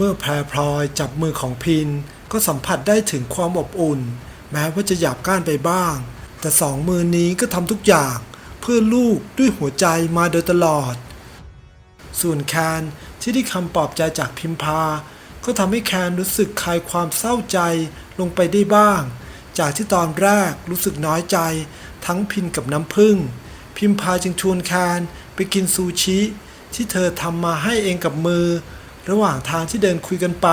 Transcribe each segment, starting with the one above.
เมื่อแพรพลอยจับมือของพินก็สัมผัสได้ถึงความอบอุ่น แม้ว่าจะหยาบก้านไปบ้าง แต่สองมือนี้ก็ทำทุกอย่างเพื่อลูกด้วยหัวใจมาโดยตลอด ส่วนแคนที่ได้คำปลอบใจจากพิมพา ก็ทำให้แคนรู้สึกคลายความเศร้าใจลงไปได้บ้าง จากที่ตอนแรกรู้สึกน้อยใจ ทั้งพินกับน้ำผึ้งพิมพาจึงชวนแคนไปกินซูชิ ที่เธอทำมาให้เองกับมือ ระหว่างทางที่เดินคุยกันไป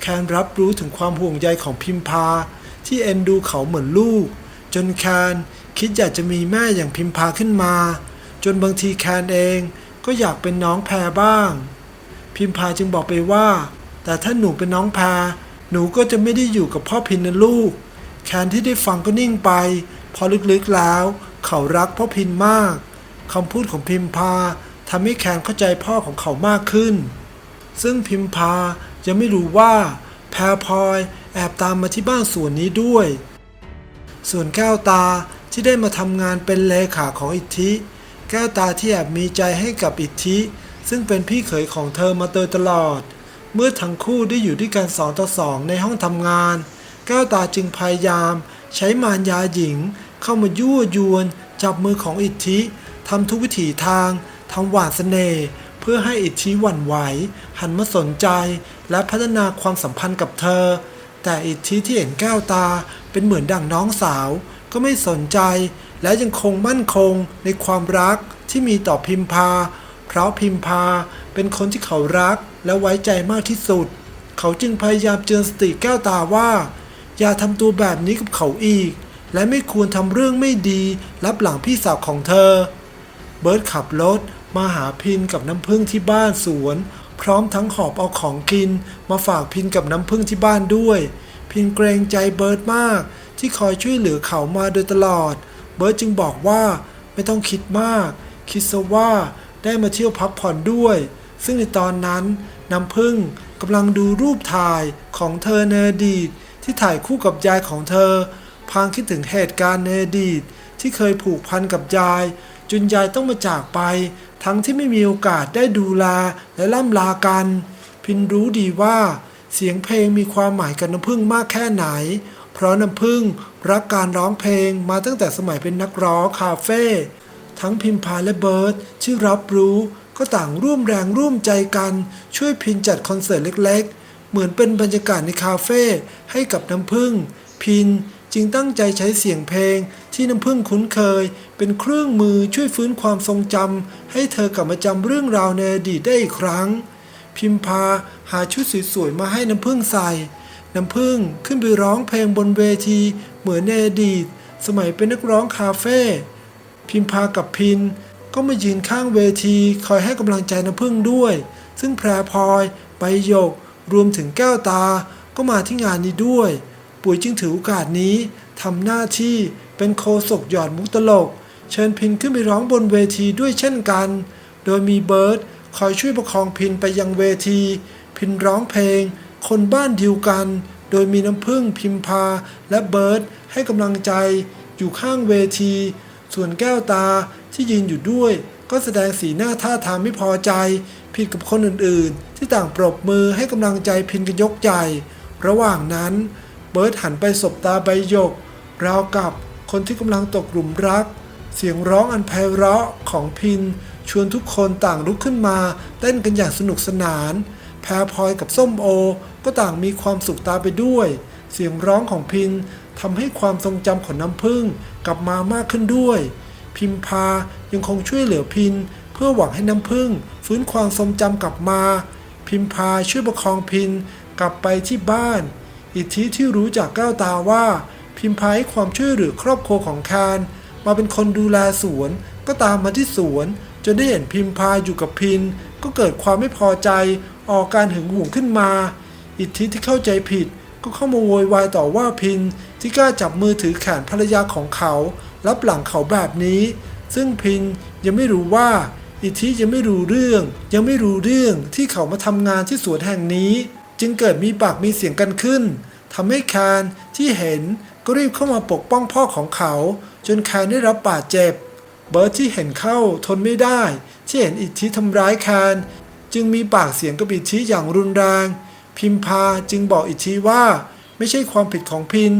แคนรับรู้ถึงความห่วงใยของพิมพา ที่เอ็นดูเขาเหมือนลูก จนแคนคิดอยากจะมีแม่อย่างพิมพาขึ้นมา จนบางทีแคนเองก็อยากเป็นน้องแพรบ้าง พิมพาจึงบอกไปว่า แต่ถ้าหนูเป็นน้องแพรหนูก็จะไม่ได้อยู่กับพ่อพินนะลูก แคนที่ได้ฟังก็นิ่งไป พอลึกๆแล้ว เขารักพ่อพินมากคำพูดของพิมพาทำให้แคนเข้าใจพ่อของเขามากขึ้น ซึ่งพิมพายังไม่รู้ว่าแพรพลอยแอบตามมาที่บ้านส่วนนี้ด้วย ส่วนแก้วตาที่ได้มาทำงานเป็นเลขาของอิทธิ แก้วตาที่แอบมีใจให้กับอิทธิ ซึ่งเป็นพี่เขยของเธอมาโดยตลอด เมื่อทั้งคู่ได้อยู่ด้วยกันสองต่อสองในห้องทำงาน แก้วตาจึงพยายาม ใช้มารยาหญิง เข้ามายั่วยวน จับมือของอิทธิทำทุกวิถีทางทำหวานเสน่ห์ เพื่อให้อิทธิหวั่นไหว หันมาสนใจ และพัฒนาความสัมพันธ์กับเธอ แต่อิทธิที่เห็นแก้วตาเป็นเหมือนดั่งน้องสาว ก็ไม่สนใจ และยังคงมั่นคงในความรักที่มีต่อพิมพา เพราะพิมพาเป็นคนที่เขารักและไว้ใจมากที่สุด เขาจึงพยายามเตือนสติแก้วตาว่า อย่าทำตัวแบบนี้กับเขาอีก และไม่ควรทำเรื่องไม่ดีรับหลังพี่สาวของเธอ เบิร์ตขับรถ มาหาพินกับน้ำพึ่งที่บ้านสวน พร้อมทั้งหอบเอาของกิน มาฝากพินกับน้ำพึ่งที่บ้านด้วย พินเกรงใจเบิร์ตมาก ที่คอยช่วยเหลือเขามาโดยตลอด เบิร์ตจึงบอกว่าไม่ต้องคิดมาก คิดซะว่าได้มาเที่ยวพักผ่อนด้วย ซึ่งในตอนนั้นน้ำพึ่งกำลังดูรูปถ่ายของเธอในอดีตที่ถ่ายคู่กับยายของเธอ พางคิดถึงเหตุการณ์ในอดีตที่เคยผูกพันกับยาย จนยายต้องมาจากไป ทั้งที่ไม่มีโอกาสได้ดูแลและล่ำลากัน พินรู้ดีว่า เสียงเพลงมีความหมายกับน้ำพึ่งมากแค่ไหน เพราะน้ำพึ่งรักการร้องเพลงมาตั้งแต่สมัยเป็นนักร้องคาเฟ่ทั้งพิมพาและเบิร์ตที่รับรู้ก็ต่างร่วมแรงร่วมใจกัน ช่วยพินจัดคอนเสิร์ตเล็กๆ เหมือนเป็นบรรยากาศในคาเฟ่ให้กับน้ำพึ่ง พิน จึงตั้งใจใช้เสียงเพลงที่น้ำพึ่งคุ้นเคย เป็นเครื่องมือช่วยฟื้นความทรงจำให้เธอกลับมาจำเรื่องราวในอดีตได้อีกครั้ง พิมพาหาชุดสวยๆมาให้น้ำพึ่งใส่ น้ำพึ่งขึ้นไปร้องเพลงบนเวทีเหมือนในอดีต สมัยเป็นนักร้องคาเฟ่พิมพากับพินก็มายืนข้างเวทีคอยให้กำลังใจน้ำพึ่งด้วย ซึ่งแพรพลอยใบหยก รวมถึงแก้วตาก็มาที่งานนี้ด้วย ปุ๋ยจึงถือโอกาสนี้ทำหน้าที่เป็นโคศกหยอดมุกตลก เชิญพินขึ้นไปร้องบนเวทีด้วยเช่นกัน โดยมีเบิร์ตคอยช่วยประคองพินไปยังเวที พินร้องเพลง คนบ้านเดียวกัน โดยมีน้ำพึ่งพิมพา และเบิร์ตให้กำลังใจอยู่ข้างเวที ส่วนแก้วตาที่ยืนอยู่ด้วย ก็แสดงสีหน้าท่าทางไม่พอใจ ผิดกับคนอื่นๆ ที่ต่างปรบมือให้กำลังใจพินกันยกใหญ่ระหว่างนั้น เบิร์ตหันไปสบตาใบหยก ราวกับคนที่กำลังตกหลุมรัก เสียงร้องอันไพเราะของพิน ชวนทุกคนต่างลุกขึ้นมาเต้นกันอย่างสนุกสนาน แพรพลอยกับส้มโอ ก็ต่างมีความสุขตาไปด้วย เสียงร้องของพินทำให้ความทรงจำของน้ำพึ่งกลับมามากขึ้นด้วย พิมพายังคงช่วยเหลือพิน เพื่อหวังให้น้ำพึ่งฟื้นความทรงจำกลับมา พิมพาช่วยประคองพินกลับไปที่บ้าน อิทธิที่รู้จากแก้วตาว่า พิมพาให้ความช่วยเหลือครอบครัวของคารมาเป็นคนดูแลสวน ก็ตามมาที่สวน จนได้เห็นพิมพาอยู่กับพิน ก็เกิดความไม่พอใจ ออกการหึงหวงขึ้นมา อิทธิที่เข้าใจผิด ก็เข้ามาโวยวายต่อว่าพิน ที่กล้าจับมือถือแขนภรรยาของเขารับหลังเขาแบบนี้ ซึ่งพินยังไม่รู้ว่า อิทธิยังไม่รู้เรื่อง ยังไม่รู้เรื่องที่เขามาทำงานที่สวนแห่งนี้ จึงเกิดมีปากมีเสียงกันขึ้นทำให้แคนที่เห็นก็รีบเข้ามาปกป้องพ่อของเขา จนแคนได้รับบาดเจ็บ เบิร์ตที่เห็นเข้าทนไม่ได้ ที่เห็นอิทธิทำร้ายแคนจึงมีปากเสียงกับอิทธิอย่างรุนแรง พิมพาจึงบอกอิทธิว่าไม่ใช่ความผิดของพิน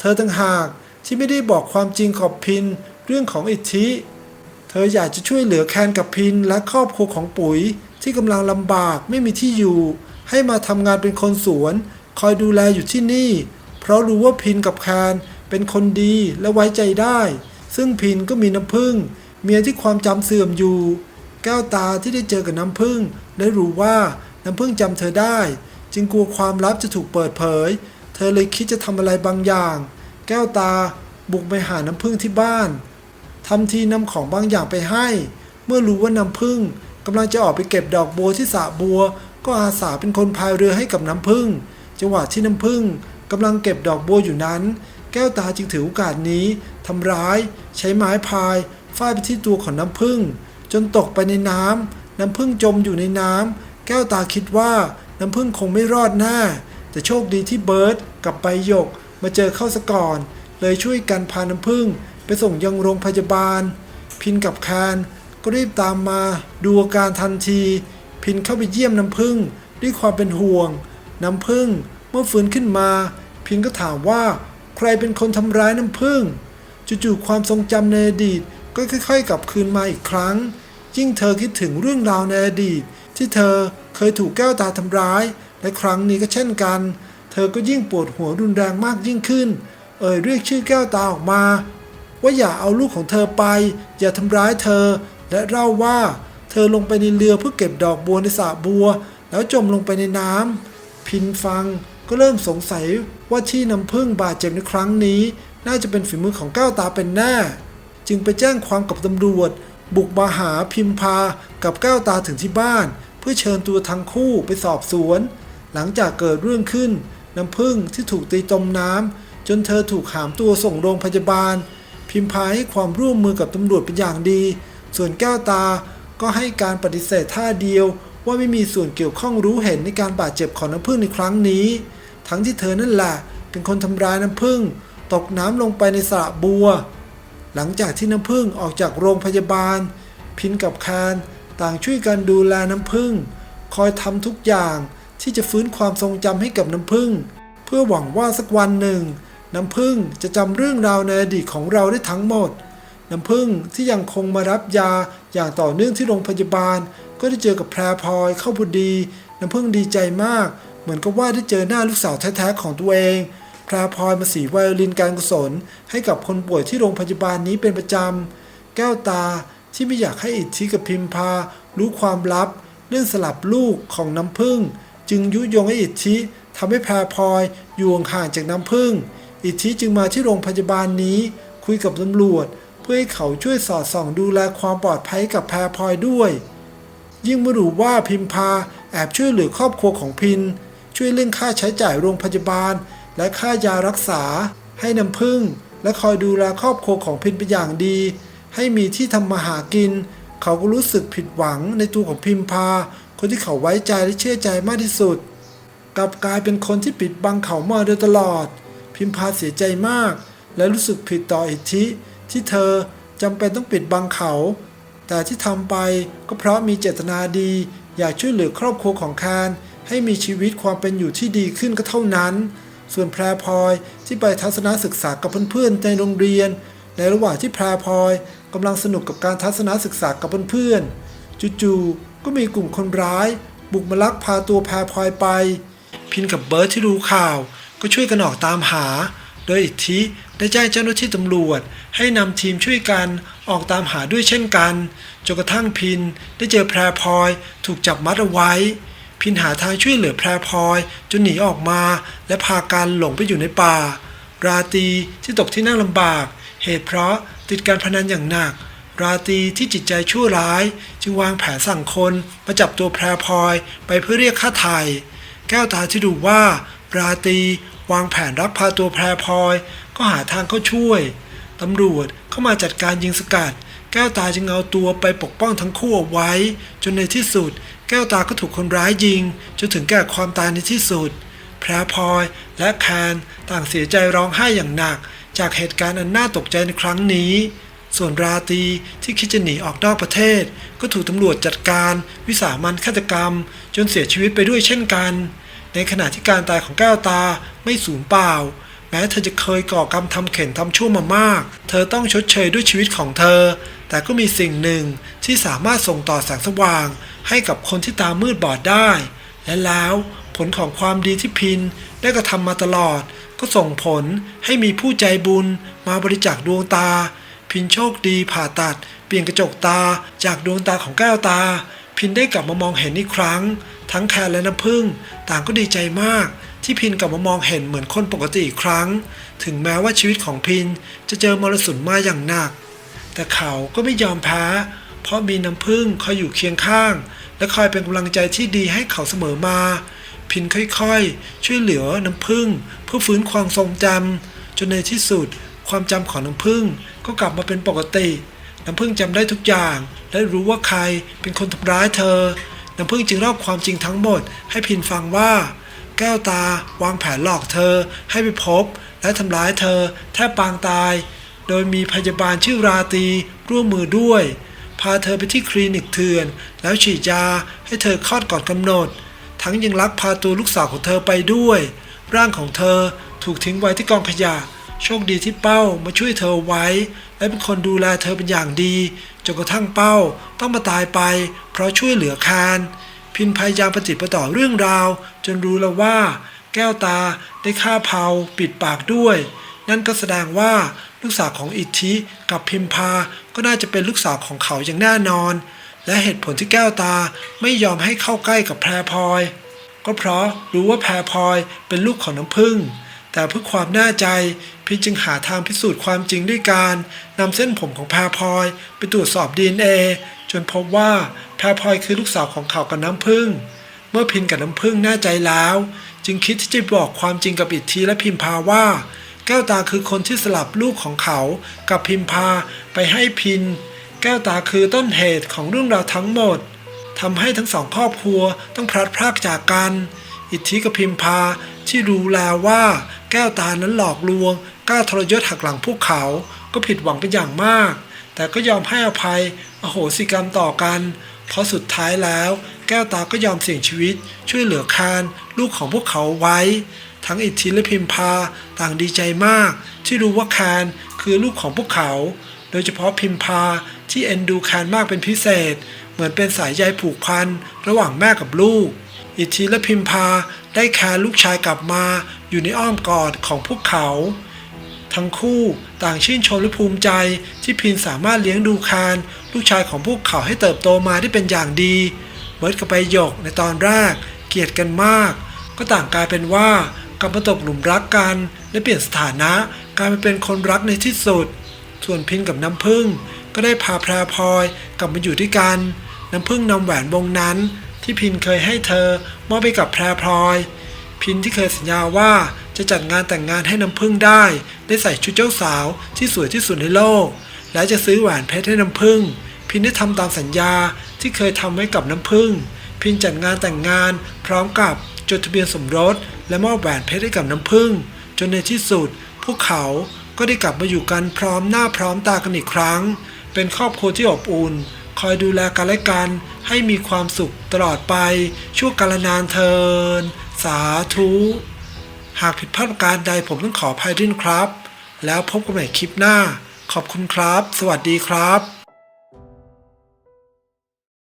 เธอต่างหากที่ไม่ได้บอกความจริงขอบพินเรื่องของอิทธิ เธออยากจะช่วยเหลือแคนกับพินและครอบครัวของปุ๋ยที่กำลังลำบากไม่มีที่อยู่ ให้มาทำงานเป็นคนสวน คอยดูแลอยู่ที่นี่ เพราะรู้ว่าพินกับแคนเป็นคนดีและไว้ใจได้ ซึ่งพินก็มีน้ำพึ่ง เมียที่ความจำเสื่อมอยู่ แก้วตาที่ได้เจอกับน้ำพึ่งได้รู้ว่าน้ำพึ่งจำเธอได้ จึงกลัวความลับจะถูกเปิดเผย เธอเลยคิดจะทำอะไรบางอย่าง แก้วตาบุกไปหาน้ำพึ่งที่บ้านทำทีนำของบางอย่างไปให้ เมื่อรู้ว่าน้ำพึ่งกำลังจะออกไปเก็บดอกบัวที่สระบัว ก็อาสาเป็นคนพายเรือให้กับน้ำพึ่ง จังหวะที่น้ำพึ่งกำลังเก็บดอกบัวอยู่นั้น แก้วตาจึงถือโอกาสนี้ทำร้าย ใช้ไม้พายฟาดไปที่ตัวของน้ำพึ่ง จนตกไปในน้ำน้ำพึ่งจมอยู่ในน้ำแก้วตาคิดว่าน้ำพึ่งคงไม่รอดแน่แต่โชคดีที่เบิร์ตกับใบหยกมาเจอเข้าซะก่อน เลยช่วยกันพาน้ำพึ่งไปส่งยังโรงพยาบาล พินกับแคนก็รีบตามมาดูอาการทันที พินเข้าไปเยี่ยมน้ำพึ่งด้วยความเป็นห่วง น้ำพึ่งเมื่อฟื้นขึ้นมา พินก็ถามว่าใครเป็นคนทำร้ายน้ำพึ่งจู่ๆความทรงจำในอดีตก็ค่อย ๆ กลับคืนมาอีกครั้ง ยิ่งเธอคิดถึงเรื่องราวในอดีต ที่เธอเคยถูกแก้วตาทำร้าย และครั้งนี้ก็เช่นกัน เธอก็ยิ่งปวดหัวรุนแรงมากยิ่งขึ้น เอ่ยเรียกชื่อแก้วตาออกมา ว่าอย่าเอาลูกของเธอไป อย่าทำร้ายเธอ และเล่าว่า เธอลงไปในเรือเพื่อเก็บดอกบัวในสระบัว แล้วจมลงไปในน้ำพินฟังก็เริ่มสงสัยว่าที่น้ำพึ่งบาดเจ็บในครั้งนี้ น่าจะเป็นฝีมือของแก้วตาเป็นแน่ จึงไปแจ้งความกับตำรวจ บุกมาหาพิมพากับแก้วตาถึงที่บ้าน เพื่อเชิญตัวทั้งคู่ไปสอบสวน หลังจากเกิดเรื่องขึ้น น้ำพึ่งที่ถูกตีจมน้ำจนเธอถูกหามตัวส่งโรงพยาบาล พิมพาให้ความร่วมมือกับตำรวจเป็นอย่างดี ส่วนแก้วตา ก็ให้การปฏิเสธท่าเดียว ว่าไม่มีส่วนเกี่ยวข้องรู้เห็นในการบาดเจ็บของน้ำพึ่งในครั้งนี้ ทั้งที่เธอนั่นแหละเป็นคนทำร้ายน้ำพึ่ง ตกน้ำลงไปในสระบัว หลังจากที่น้ำพึ่งออกจากโรงพยาบาล พินกับแคนต่างช่วยกันดูแลน้ำพึ่ง คอยทำทุกอย่างที่จะฟื้นความทรงจำให้กับน้ำพึ่ง เพื่อหวังว่าสักวันหนึ่ง น้ำพึ่งจะจำเรื่องราวในอดีตของเราได้ทั้งหมด น้ำพึ่งที่ยังคงมารับยาอย่างต่อเนื่องที่โรงพยาบาล ก็ได้เจอกับแพรพลอยเข้าพอดี น้ำพึ่งดีใจมาก เหมือนกับว่าได้เจอหน้าลูกสาวแท้ๆของตัวเองแพรพลอยมาสีไวโอลินการกุศล ให้กับคนป่วยที่โรงพยาบาลนี้เป็นประจำแก้วตาที่ไม่อยากให้อิทธิกับพิมพา รู้ความลับ เรื่องสลับลูกของน้ำพึ่ง จึงยุยงให้อิทธิทำให้แพรพลอยอยู่ห่างจากน้ำพึ่ง อิทธิจึงมาที่โรงพยาบาลนี้ คุยกับตำรวจ เพื่อให้เขาช่วยสอดส่องดูแลความปลอดภัยกับแพรพลอยด้วย ยิ่งเมื่อรู้ว่าพิมพาแอบช่วยเหลือครอบครัวของพิน ช่วยเรื่องค่าใช้จ่ายโรงพยาบาล และค่ายารักษา ให้น้ำพึ่ง และคอยดูแลครอบครัวของพินเป็นอย่างดี ให้มีที่ทำมาหากิน เขาก็รู้สึกผิดหวังในตัวของพิมพา คนที่เขาไว้ใจและเชื่อใจมากที่สุดกลับกลายเป็นคนที่ปิดบังเขามาโดยตลอด พิมพาเสียใจมาก และรู้สึกผิดต่ออิทธิ ที่เธอจำเป็นต้องปิดบังเขา แต่ที่ทำไปก็เพราะมีเจตนาดี อยากช่วยเหลือครอบครัวของแคนให้มีชีวิตความเป็นอยู่ที่ดีขึ้นก็เท่านั้น ส่วนแพรพลอยที่ไปทัศนศึกษากับเพื่อนๆในโรงเรียน ในระหว่างที่แพรพลอยกำลังสนุกกับการทัศนศึกษากับเพื่อนๆจู่ๆก็มีกลุ่มคนร้าย บุกมาลักพาตัวแพรพลอยไป พินกับเบิร์ตที่รู้ข่าว ก็ช่วยกันออกตามหา โดยอิทธิ ได้แจ้งเจ้าหน้าที่ตำรวจ ให้นำทีมช่วยกันออกตามหาด้วยเช่นกันจนกระทั่งพินได้เจอแพรพลอยถูกจับมัดเอาไว้ พินหาทางช่วยเหลือแพรพลอยจนหนีออกมา และพากันหลงไปอยู่ในป่า ราตีที่ตกที่นั่งลำบาก เหตุเพราะติดการพนันอย่างหนัก ราตีที่จิตใจชั่วร้าย จึงวางแผนสั่งคนมาจับตัวแพรพลอยไปเพื่อเรียกค่าไถ่แก้วตาที่ดูว่าราตีวางแผนรับพาตัวแพรพลอย ก็หาทางเข้าช่วย ตำรวจเข้ามาจัดการยิงสกัด แก้วตาจึงเอาตัวไปปกป้องทั้งคู่เอาไว้ จนในที่สุด แก้วตาก็ถูกคนร้ายยิง จนถึงแก่ความตายในที่สุด แพรพลอยและแคนต่างเสียใจร้องไห้อย่างหนัก จากเหตุการณ์อันน่าตกใจในครั้งนี้ ส่วนราตีที่คิดจะหนีออกนอกประเทศ ก็ถูกตำรวจจัดการ วิสามันฆาตกรรม จนเสียชีวิตไปด้วยเช่นกัน ในขณะที่การตายของแก้วตาไม่สูญเปล่า แม้เธอจะเคยก่อกรรมทำเข็นทำชั่วมามาก เธอต้องชดเชยด้วยชีวิตของเธอ แต่ก็มีสิ่งหนึ่งที่สามารถส่งต่อแสงสว่าง ให้กับคนที่ตามืดบอดได้ และแล้วผลของความดีที่พินได้กระทำมาตลอด ก็ส่งผลให้มีผู้ใจบุญมาบริจาคดวงตา พินโชคดีผ่าตัด เปลี่ยนกระจกตาจากดวงตาของแก้วตา พินได้กลับมามองเห็นอีกครั้ง ทั้งแคนและน้ำพึ่งต่างก็ดีใจมาก ที่พินกลับมามองเห็นเหมือนคนปกติอีกครั้ง ถึงแม้ว่าชีวิตของพินจะเจอมรสุมมาอย่างหนัก แต่เขาก็ไม่ยอมแพ้ เพราะมีน้ำพึ่งคอยอยู่เคียงข้าง และคอยเป็นกำลังใจที่ดีให้เขาเสมอมา พินค่อยๆ ช่วยเหลือน้ำพึ่งเพื่อฟื้นความทรงจำจนในที่สุด ความจำของน้ำพึ่งก็กลับมาเป็นปกติ น้ำพึ่งจำได้ทุกอย่าง และรู้ว่าใครเป็นคนทำร้ายเธอ น้ำพึ่งจึงเล่าความจริงทั้งหมด ให้พินฟังว่า แก้วตาวางแผนหลอกเธอให้ไปพบ และทำร้ายเธอแทบปางตาย โดยมีพยาบาลชื่อราตีร่วมมือด้วย พาเธอไปที่คลินิกเถื่อน แล้วฉีดยาให้เธอคลอดก่อนกำหนด ทั้งยังลักพาตัวลูกสาวของเธอไปด้วย ร่างของเธอถูกทิ้งไว้ที่กองขยะโชคดีที่เป้ามาช่วยเธอไว้ และเป็นคนดูแลเธอเป็นอย่างดีจนกระทั่งเป้าต้องมาตายไป เพราะช่วยเหลือคาน พินพยายามประจิตประต่อเรื่องราว จนรู้แล้วว่า แก้วตาได้ฆ่าเผาปิดปากด้วย นั่นก็แสดงว่าลูกสาวของอิทธิกับพิมพาก็น่าจะเป็นลูกสาวของเขาอย่างแน่นอน และเหตุผลที่แก้วตาไม่ยอมให้เข้าใกล้กับแพรพลอย ก็เพราะรู้ว่าแพรพลอยเป็นลูกของน้ำพึ่งแต่เพื่อความแน่ใจพี่จึงหาทางพิสูจน์ความจริงด้วยการนำเส้นผมของแพรพลอย ไปตรวจสอบ DNA จนพบว่าแพรพลอยคือลูกสาวของเขากับน้ำพึ่ง เมื่อพินกับน้ำพึ่งแน่ใจแล้ว จึงคิดที่จะบอกความจริงกับอิทธิและพิมพาว่า แก้วตาคือคนที่สลับลูกของเขากับพิมพาไปให้พิน แก้วตาคือต้นเหตุของเรื่องราวทั้งหมดทำให้ทั้งสองครอบครัวต้องพลัดพรากจากกัน อิทธิกับพิมพาที่รู้แล้วว่า แก้วตานั้นหลอกลวงกล้าทรยศหักหลังพวกเขา ก็ผิดหวังเป็นอย่างมาก แต่ก็ยอมให้อภัย อโหสิกรรมต่อกัน เพราะสุดท้ายแล้ว แก้วตาก็ยอมเสี่ยงชีวิต ช่วยเหลือคานลูกของพวกเขาไว้ ทั้งอิทธิและพิมพาต่างดีใจมาก ที่รู้ว่าคานคือลูกของพวกเขา โดยเฉพาะพิมพาที่เอ็นดูคานมากเป็นพิเศษ เหมือนเป็นสายใยผูกพันระหว่างแม่กับลูก อิทธิและพิมพาได้แคร์ลูกชายกลับมา อยู่ในอ้อมกอดของพวกเขา ทั้งคู่ต่างชื่นชมและภูมิใจ ที่พินสามารถเลี้ยงดูคานลูกชายของพวกเขาให้เติบโตมาได้เป็นอย่างดี เมิร์ดกับใบหยกในตอนแรก เกลียดกันมาก ก็ต่างกลายเป็นว่ากลับมาตกหลุมรักกัน และเปลี่ยนสถานะกลายมาเป็นคนรักในที่สุด ส่วนพินกับน้ำพึ่ง ก็ได้พาแพรพลอยกลับมาอยู่ด้วยกัน น้ำพึ่งนำแหวนวงนั้น ที่พินเคยให้เธอมอบไปกับแพรพลอย พินที่เคยสัญญาว่า จะจัดงานแต่งงานให้น้ำพึ่งได้ ได้ใส่ชุดเจ้าสาวที่สวยที่สุดในโลก และจะซื้อแหวนเพชรให้น้ำพึ่ง พินได้ทำตามสัญญาที่เคยทำไว้กับน้ำพึ่ง พินจัดงานแต่งงานพร้อมกับจดทะเบียนสมรส และมอบแหวนเพชรให้กับน้ำพึ่ง จนในที่สุด พวกเขาก็ได้กลับมาอยู่กันพร้อมหน้าพร้อมตากันอีกครั้ง เป็นครอบครัวที่อบอุ่น คอยดูแลกันและกัน ให้มีความสุขตลอดไป ชั่วกาลนานเทิน สาธุ หากผิดพลาดประการใดผมต้องขออภัยด้วยครับ แล้วพบกันใหม่คลิปหน้า ขอบคุณครับ สวัสดีครับ